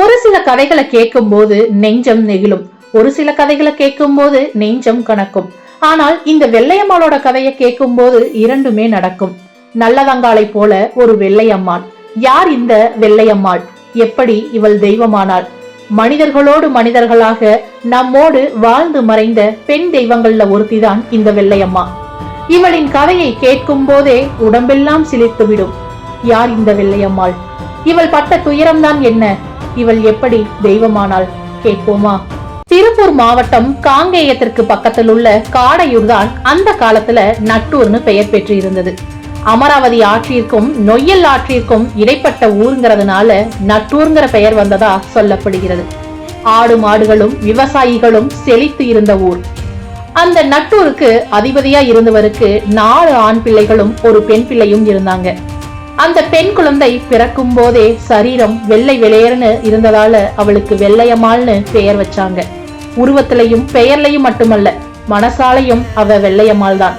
ஒரு சில கதைகளை கேட்கும் போது நெஞ்சம் நெகிழும். ஒரு சில கதைகளை கேட்கும் போது நெஞ்சம் கணக்கும் ஆனால் இந்த வெள்ளையம்மாளோட கதையை கேட்கும் போது இரண்டுமே நடக்கும். நல்லதங்காலை போல ஒரு வெள்ளையம்மாள். யார் இந்த வெள்ளையம்மாள்? எப்படி இவள் தெய்வமானாள்? மனிதர்களோடு மனிதர்களாக நம்மோடு வாழ்ந்து மறைந்த பெண் தெய்வங்கள்ல ஒருத்திதான் இந்த வெள்ளையம்மா. இவளின் கதையை கேட்கும் போதே உடம்பெல்லாம் சிலிர்த்துவிடும். யார் இந்த வெள்ளையம்மாள்? இவள் பட்ட துயரம்தான் என்ன? இவள் எப்படி தெய்வமானால் கேட்போமா? திருப்பூர் மாவட்டம் காங்கேயத்திற்கு பக்கத்தில் உள்ள காடையூர் தான் அந்த காலத்துல நட்டூர்னு பெயர் பெற்று இருந்தது அமராவதி ஆற்றிற்கும் நொய்யல் ஆற்றிற்கும் இடைப்பட்ட ஊருங்கிறதுனால நட்டூர்ங்கிற பெயர் வந்ததா சொல்லப்படுகிறது. ஆடு மாடுகளும் விவசாயிகளும் செழித்து இருந்த ஊர். அந்த நட்டூருக்கு அதிபதியா இருந்தவருக்கு நாலு ஆண் பிள்ளைகளும் ஒரு பெண் பிள்ளையும் இருந்தாங்க. அந்த பெண் குழந்தை பிறக்கும் போதே சரீரம் வெள்ளை வெளையர்னு இருந்ததால அவளுக்கு வெள்ளையம்மாள்னு பெயர் வச்சாங்க. உருவத்திலையும் பெயர்லையும் மட்டுமல்ல மனசாலையும் அவ வெள்ளையம்மாள் தான்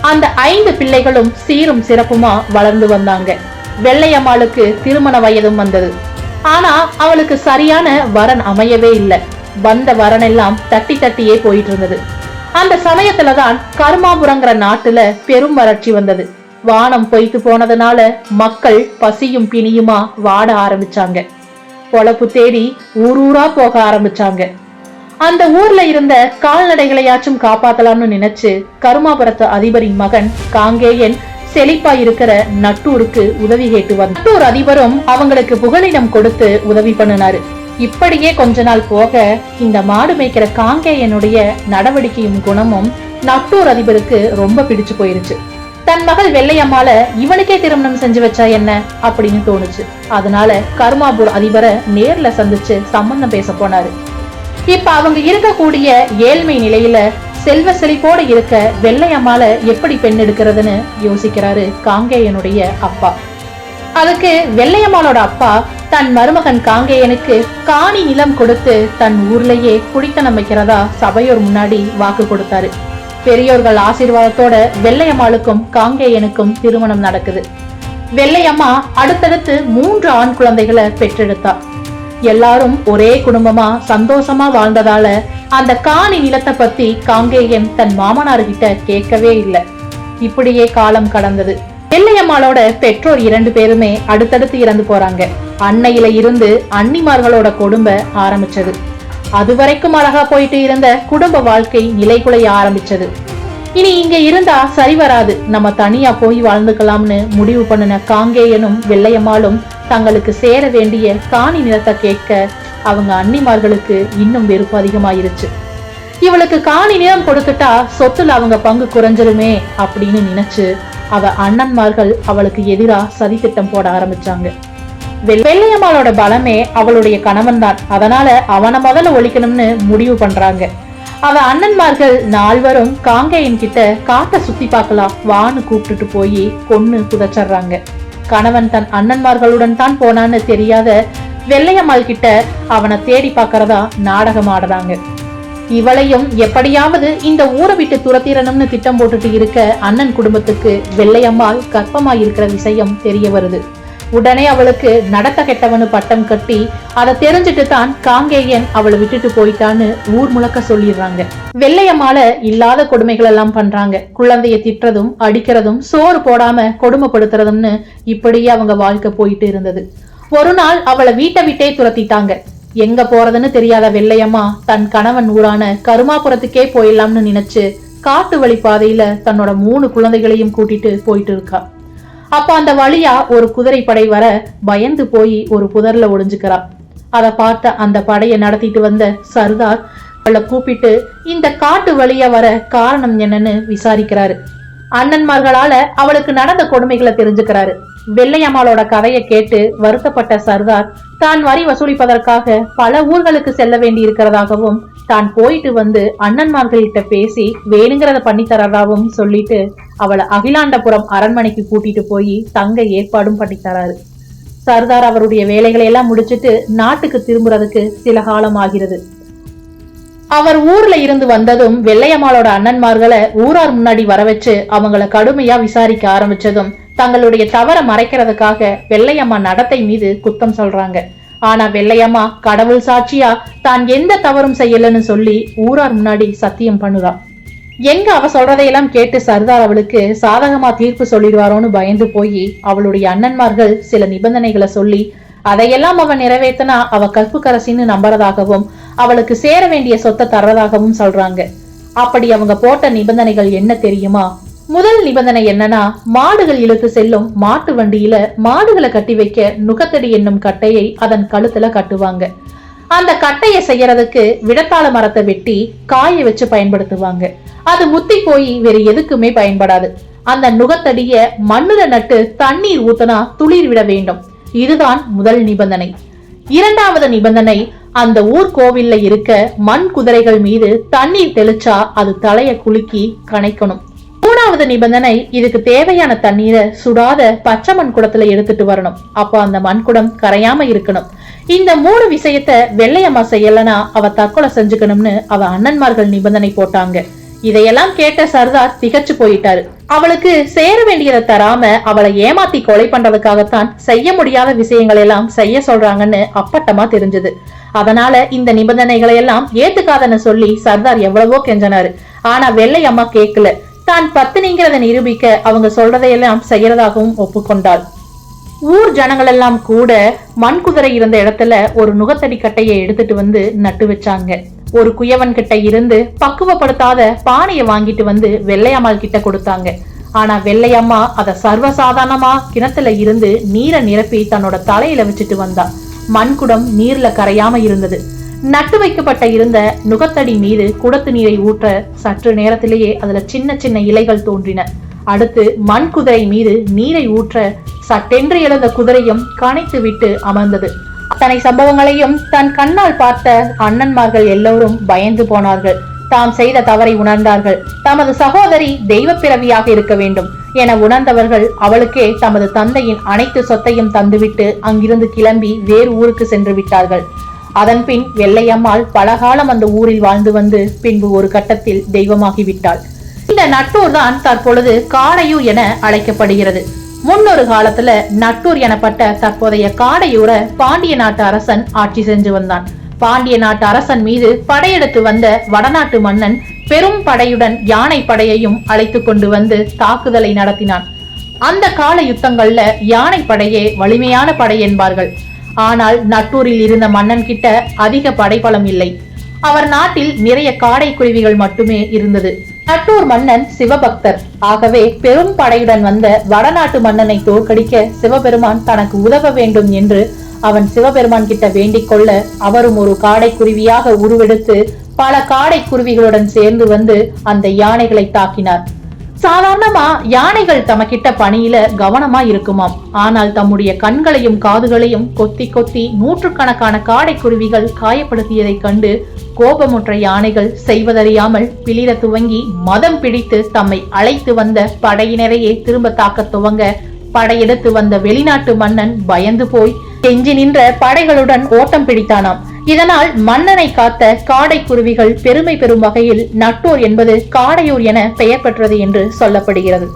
அந்த ஐந்து பிள்ளைகளும் சீரும் சிறப்புமா வளர்ந்து வந்தாங்க. வெள்ளையம்மாளுக்கு திருமண வயதும் வந்தது. ஆனா அவளுக்கு சரியான வரன் அமையவே இல்லை. வந்த வரன் எல்லாம் தட்டி தட்டியே போயிட்டு இருந்தது. அந்த சமயத்துலதான் கருமாபுரங்கிற நாட்டுல பெரும் வறட்சி வந்தது. வானம் பொய்த்து போனதுனால மக்கள் பசியும் பிணியுமா வாட ஆரம்பிச்சாங்க. பொழப்பு தேடி ஊரூரா போக ஆரம்பிச்சாங்க. அந்த ஊர்ல இருந்த கால்நடைகளையாச்சும் காப்பாத்தலாம்னு நினைச்சு கருமாபுரத்து அதிபரின் மகன் காங்கேயன் செழிப்பா இருக்கிற நட்டூருக்கு உதவி கேட்டு வந்த நட்டூர் அதிபரும் அவங்களுக்கு புகலிடம் கொடுத்து உதவி பண்ணினாரு. இப்படியே கொஞ்ச நாள் போக இந்த மாடு மேய்க்கிற காங்கேயனுடைய நடவடிக்கையும் குணமும் நட்டூர் அதிபருக்கு ரொம்ப பிடிச்சு போயிருச்சு. தன் மகள் வெள்ளையம்மால இவனுக்கே திருமணம் செஞ்சு வச்சா என்ன அப்படின்னு தோணுச்சு. அதனால கருமாபூர் அதிபரை நேர்ல சந்திச்சு சம்பந்தம் பேச போனாரு. இப்ப அவங்க இருக்கக்கூடிய ஏழ்மை நிலையில செல்வ செழிப்போட இருக்க வெள்ளையம்மால எப்படி பெண் எடுக்கிறதுன்னு யோசிக்கிறாரு காங்கேயனுடைய அப்பா. அதுக்கு வெள்ளையம்மாளோட அப்பா தன் மருமகன் காங்கேயனுக்கு காணி நிலம் கொடுத்து தன் ஊர்லயே குடித்தனம் வைக்கிறதா சபையோர் முன்னாடி வாக்கு கொடுத்தாரு. பெரியோர்கள் ஆசீர்வாதத்தோட வெள்ளையம்மாளுக்கும் காங்கேயனுக்கும் திருமணம் நடக்குது. வெள்ளையம்மா அடுத்தடுத்து மூன்று ஆண் குழந்தைகளை பெற்றெடுத்தா. எல்லாரும் ஒரே குடும்பமா சந்தோஷமா வாழ்ந்ததால அந்த காணி நிலத்தை பத்தி காங்கேயன் தன் மாமனார்கிட்ட கேட்கவே இல்லை. இப்படியே காலம் கடந்தது. வெள்ளையம்மாளோட பெற்றோர் இரண்டு பேருமே அடுத்தடுத்து இறந்து போறாங்க. அன்னையில இருந்து அன்னிமார்களோட கொடும்ப ஆரம்பிச்சது. அது வரைக்கும் அழகா போயிட்டு இருந்த குடும்ப வாழ்க்கை நிலைகுலைய ஆரம்பிச்சது. இனி இங்க இருந்தா சரி வராது. நம்ம தனியா போய் வாழ்ந்துக்கலாம்னு முடிவு பண்ணின காங்கேயனும் வெள்ளையம்மாளும் தங்களுக்கு சேர வேண்டிய காணி நிலத்தை கேட்க அவங்க அன்னிமார்களுக்கு இன்னும் வெறுப்பு அதிகமாயிருச்சு. இவளுக்கு காணி நிலம் கொடுத்துட்டா சொத்துல அவங்க பங்கு குறைஞ்சிருமே அப்படின்னு நினைச்சு அவ அண்ணன்மார்கள் அவளுக்கு எதிரா சதித்திட்டம் போட ஆரம்பிச்சாங்க. வெள்ளையம்மாளோட பலமே அவளுடைய கணவன் தான் அதனால அவனை முதல்ல ஒழிக்கணும்னு முடிவு பண்றாங்க. அவ அண்ணன்மார்கள் நால்வரும் காங்கேயன் கிட்ட காட்டை சுத்தி பார்க்கலாம் வான்னு கூப்பிட்டுட்டு போய் கொன்னு புதைச்சறாங்க கணவன் தன் அண்ணன்மார்களுடன் தான் போனான்னு தெரியாத வெள்ளையம்மாள் கிட்ட அவனை தேடி பார்க்கறதா நாடகம் ஆடுறாங்க. இவளையும் எப்படியாவது இந்த ஊரை விட்டு துரத்திரணும்னு திட்டம் போட்டுட்டு இருக்க அண்ணன் குடும்பத்துக்கு வெள்ளையம்மாள் கர்ப்பமாய் இருக்கிற விஷயம் தெரிய வருது. உடனே அவளுக்கு நடத்த கெட்டவனு பட்டம் கட்டி அதை தெரிஞ்சுட்டு தான் காங்கேயன் அவளை விட்டுட்டு போயிட்டான்னு ஊர் முழக்க சொல்லிடுறாங்க. வெள்ளையம்மால இல்லாத கொடுமைகள் எல்லாம் பண்றாங்க. குழந்தைய திட்டுறதும் அடிக்கிறதும் சோறு போடாம கொடுமைப்படுத்துறதும்னு இப்படியே அவங்க வாழ்க்கை போயிட்டு இருந்தது. ஒரு நாள் அவளை வீட்டை விட்டே துரத்திட்டாங்க. எங்க போறதுன்னு தெரியாத வெள்ளையம்மா தன் கணவன் ஊரான கருமாபுரத்துக்கே போயிடலாம்னு நினைச்சு காட்டு வழி பாதையில தன்னோட மூணு குழந்தைகளையும் கூட்டிட்டு போயிட்டு இருக்கா. அப்ப அந்த வழியா ஒரு குதிரை படை வர பயந்து போய் ஒரு புதர்ல ஒளிஞ்சுக்கிறா அதை பார்த்த அந்த படையை நடத்திட்டு வந்த சர்தார் அவளை கூப்பிட்டு இந்த காட்டு வழியா வர காரணம் என்னன்னு விசாரிக்கிறாரு. அண்ணன்மார்களால அவளுக்கு நடந்த கொடுமைகளை தெரிஞ்சுக்கிறாரு. வெள்ளையம்மாளோட கதையை கேட்டு வருத்தப்பட்ட சர்தார் தான் வரி வசூலிப்பதற்காக பல ஊர்களுக்கு செல்ல வேண்டி இருக்கிறதாகவும் தான் போயிட்டு வந்து அண்ணன்மார்கள்கிட்ட பேசி வேணுங்கிறத பண்ணி சொல்லிட்டு அவளை அகிலாண்டபுரம் அரண்மனைக்கு கூட்டிட்டு போய் தங்க ஏற்பாடும் பண்ணி தராரு. சர்தார் அவருடைய வேலைகளை எல்லாம் முடிச்சிட்டு நாட்டுக்கு திரும்புறதுக்கு சில காலம் ஆகிறது. அவர் ஊர்ல இருந்து வந்ததும் வெள்ளையம்மாளோட அண்ணன்மார்களை ஊரார் முன்னாடி வர வச்சு அவங்கள கடுமையா விசாரிக்க ஆரம்பிச்சதும் தங்களுடைய தவற மறைக்கிறதுக்காக வெள்ளையம்மா நடத்தை மீது குத்தம் சொல்றாங்க. ஆனா வெள்ளையம்மா கடவுள் சாட்சியா? தான் எந்த தவறும் செய்யலன்னு சொல்லி ஊரார் முன்னாடி சத்தியம் பண்ணுறான் எங்க அவ சொல்றதையெல்லாம் கேட்டு சர்தார் அவளுக்கு சாதகமா தீர்ப்பு சொல்லிடுவாரோன்னு பயந்து போய் அவளுடைய அண்ணன்மார்கள் சில நிபந்தனைகளை சொல்லி அதையெல்லாம் அவன் நிறைவேற்றினா அவ கற்புக்கரசின்னு நம்புறதாகவும் அவளுக்கு சேர வேண்டிய சொத்தை தர்றதாகவும் சொல்றாங்க. அப்படி அவங்க போட்ட நிபந்தனைகள் என்ன தெரியுமா? முதல் நிபந்தனை என்னன்னா மாடுகள் இழுத்து செல்லும் மாட்டு வண்டியில மாடுகளை கட்டி வைக்க நுகத்தடி என்னும் கட்டையை அதன் கழுத்துல கட்டுவாங்க. அந்த கட்டையை செய்யறதுக்கு விடத்தாள மரத்தை வெட்டி காய வச்சு பயன்படுத்துவாங்க. அது முத்தி போய் வேற எதுக்குமே பயன்படாது. அந்த நுகத்தடிய மண்ணுல நட்டு தண்ணீர் ஊத்தனா துளிர் விட வேண்டும். இதுதான் முதல் நிபந்தனை. இரண்டாவது நிபந்தனை அந்த ஊர் கோவில்ல இருக்க மண் குதிரைகள் மீது தண்ணீர் தெளிச்சா அது தலைய குலுக்கி கணைக்கணும். மூணாவது நிபந்தனை இதுக்கு தேவையான தண்ணீரை சுடாத பச்சை மண் குடத்துல எடுத்துட்டு வரணும். அப்போ அந்த மண்குடம் கரையாம இருக்கணும். இந்த மூணு விஷயத்த வெள்ளையம்மா செய்யலனா அவ தற்கொலை செஞ்சுக்கணும்னு அவ அண்ணன்மார்கள் நிபந்தனை போட்டாங்க. இதையெல்லாம் கேட்ட சர்தார் திகச்சு போயிட்டாரு. அவளுக்கு சேர வேண்டியதை தராம அவளை ஏமாத்தி கொலை பண்றதுக்காகத்தான் செய்ய முடியாத விஷயங்கள் எல்லாம் செய்ய சொல்றாங்கன்னு அப்பட்டமா தெரிஞ்சது. அதனால இந்த நிபந்தனைகளை எல்லாம் ஏத்துக்காதன்னு சொல்லி சர்தார் எவ்வளவோ கெஞ்சனாரு. ஆனா வெள்ளை அம்மா கேட்கல தான் பத்தினிங்கிறத நிரூபிக்க அவங்க சொல்றதையெல்லாம் செய்யறதாகவும் ஒப்புக்கொண்டாள். ஊர் ஜனங்கள் எல்லாம் கூட மண் குதிரை இருந்த இடத்துல ஒரு நுகத்தடி கட்டையை எடுத்துட்டு வந்து நட்டு வச்சாங்க. ஒரு குயவன் கிட்ட இருந்து பக்குவப்படுத்தாத பானையை வாங்கிட்டு வந்து வெள்ளையம்மாள் கிட்ட கொடுத்தாங்க. ஆனா வெள்ளையம்மா அத சர்வசாதாரணமா கிணத்துல இருந்து நீரை நிரப்பி தன்னோட தலையில வச்சுட்டு வந்தா. மண்குடம் நீர்ல கரையாம இருந்தது. நட்டு வைக்கப்பட்ட இருந்த நுகத்தடி மீது குடத்து நீரை ஊற்ற சற்று நேரத்திலேயே அதுல சின்ன சின்ன இலைகள் தோன்றின. அடுத்து மண் குதிரை மீது நீரை ஊற்ற சட்டென்று எழுந்த குதிரையும் கனைத்து விட்டு அமர்ந்தது. அத்தனை சம்பவங்களையும் தன் கண்ணால் பார்த்த அண்ணன்மார்கள் எல்லோரும் பயந்து போனார்கள். தாம் செய்த தவறை உணர்ந்தார்கள். தமது சகோதரி தெய்வ பிறவியாக இருக்க வேண்டும் என உணர்ந்தவர்கள் அவளுக்கே தமது தந்தையின் அனைத்து சொத்தையும் தந்துவிட்டு அங்கிருந்து கிளம்பி வேறு ஊருக்கு சென்று விட்டார்கள். அதன்பின் வெள்ளையம்மாள் பலகாலம் அந்த ஊரில் வாழ்ந்து வந்து பின்பு ஒரு கட்டத்தில் தெய்வமாகி விட்டாள் இந்த நட்டூர் தான் தற்பொழுது காடையூர் என அழைக்கப்படுகிறது. முன்னொரு காலத்துல நட்டூர் எனப்பட்ட தற்போதைய காடையூரை பாண்டிய நாட்டு அரசன் ஆட்சி செஞ்சு வந்தான். பாண்டிய நாட்டு அரசன் மீது படையெடுத்து வந்த வடநாட்டு மன்னன் பெரும் படையுடன் யானை படையையும் அழைத்து கொண்டு வந்து தாக்குதலை நடத்தினான். அந்த கால யுத்தங்கள்ல யானை படையே வலிமையான படை என்பார்கள். ஆனால் நட்டூரில் இருந்த மன்னன் கிட்ட அதிக படைபலம் இல்லை. அவர் நாட்டில் நிறைய காடை குருவிகள் மட்டுமே இருந்தது. நட்டூர் மன்னன் சிவபக்தர். ஆகவே பெரும் படையுடன் வந்த வடநாட்டு மன்னனை தோற்கடிக்க சிவபெருமான் தனக்கு உதவ வேண்டும் என்று அவன் சிவபெருமான் கிட்ட வேண்டிக் கொள்ள அவரும் ஒரு காடை குருவியாக உருவெடுத்து பல காடை குருவிகளுடன் சேர்ந்து வந்து அந்த யானைகளை தாக்கினார். சாதாரணமா யானைகள் தமக்கிட்ட பணியில கவனமா இருக்குமாம். ஆனால் தம்முடைய கண்களையும் காதுகளையும் கொத்தி கொத்தி நூற்றுக்கணக்கான காடை குருவிகள் காயப்படுத்தியதைக் கண்டு கோபமுற்ற யானைகள் செய்வதறியாமல் பிளிர துவங்கி மதம் பிடித்து தம்மை அழைத்து வந்த படையினரையே திரும்ப தாக்க துவங்க படையெடுத்து வந்த வெளிநாட்டு மன்னன் பயந்து போய் கெஞ்சி நின்ற படைகளுடன் ஓட்டம் பிடித்தானாம். இதனால் மன்னனை காத்த காடை குருவிகள் பெருமை பெறும் வகையில் நட்டோர் என்பது காடையூர் என பெயர் பெற்றது என்று சொல்லப்படுகிறது.